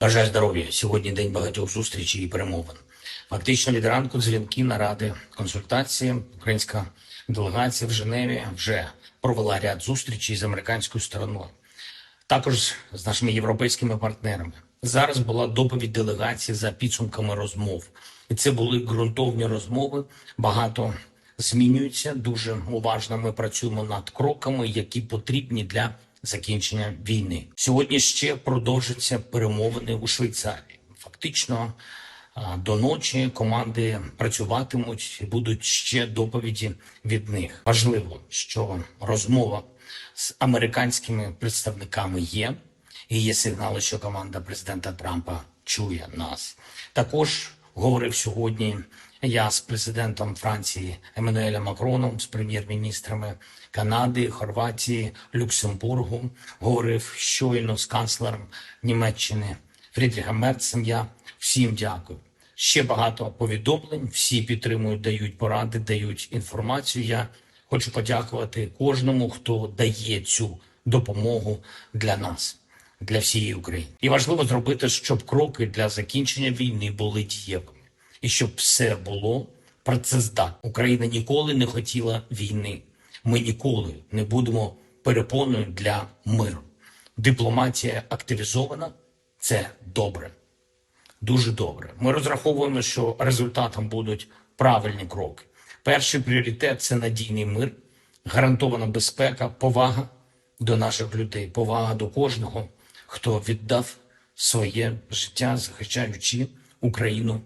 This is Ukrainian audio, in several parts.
Бажаю здоров'я. Сьогодні день багатьох зустрічей і перемовин. Фактично від ранку дзвінки, наради, консультації. Українська делегація в Женеві вже провела ряд зустрічей з американською стороною, також з нашими європейськими партнерами. Зараз була доповідь делегації за підсумками розмов, і це були ґрунтовні розмови. Багато змінюється. Дуже уважно ми працюємо над кроками, які потрібні для закінчення війни. Сьогодні ще продовжаться перемовини у Швейцарії. Фактично до ночі команди працюватимуть будуть ще доповіді від них. Важливо, що розмова з американськими представниками є. І є сигнали, що команда президента Трампа чує нас. Також говорив сьогодні я з президентом Франції Еммануелем Макроном, з прем'єр-міністрами Канади, Хорватії, Люксембургу. Говорив щойно з канцлером Німеччини Фрідріхом Мерцем. Я всім дякую. Ще багато повідомлень. Всі підтримують, дають поради, дають інформацію. Я хочу подякувати кожному, хто дає цю допомогу для нас для всієї України. І важливо зробити, щоб кроки для закінчення війни були дієвими, і щоб все було працездатно. Україна ніколи не хотіла війни. Ми ніколи не будемо перепоною для миру. Дипломатія активізована це добре, дуже добре. Ми розраховуємо, що результатом будуть правильні кроки. Перший пріоритет це надійний мир, гарантована безпека, повага до наших людей, повага до кожного, хто віддав своє життя, захищаючи Україну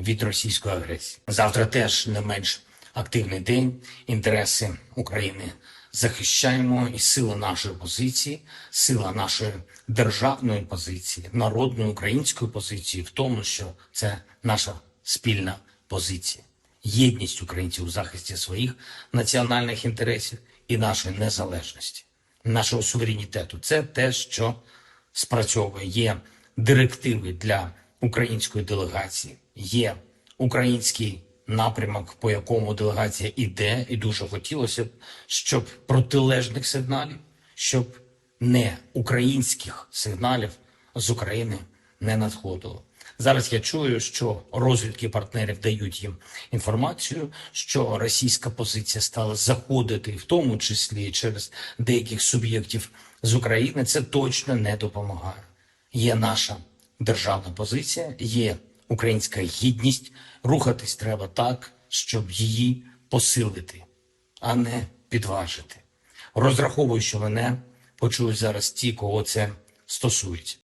від російської агресії. Завтра теж не менш активний день. Інтереси України захищаємо, і сила нашої позиції, сила нашої державної позиції, народної української позиції в тому, що це наша спільна позиція. Єдність українців у захисті своїх національних інтересів і нашої незалежності, нашого суверенітету. Це те, що спрацьовує. Є директиви для української делегації, є український напрямок, по якому делегація іде, і дуже хотілося б, щоб протилежних сигналів, щоб не українських сигналів з України не надходило. Зараз я чую, що розвідки партнерів дають їм інформацію, що російська позиція стала заходити, в тому числі через деяких суб'єктів з України. Це точно не допомагає. Є наша державна позиція, є українська гідність. Рухатись треба так, щоб її посилити, а не підважити. Розраховую, що мене почують зараз ті, кого це стосується.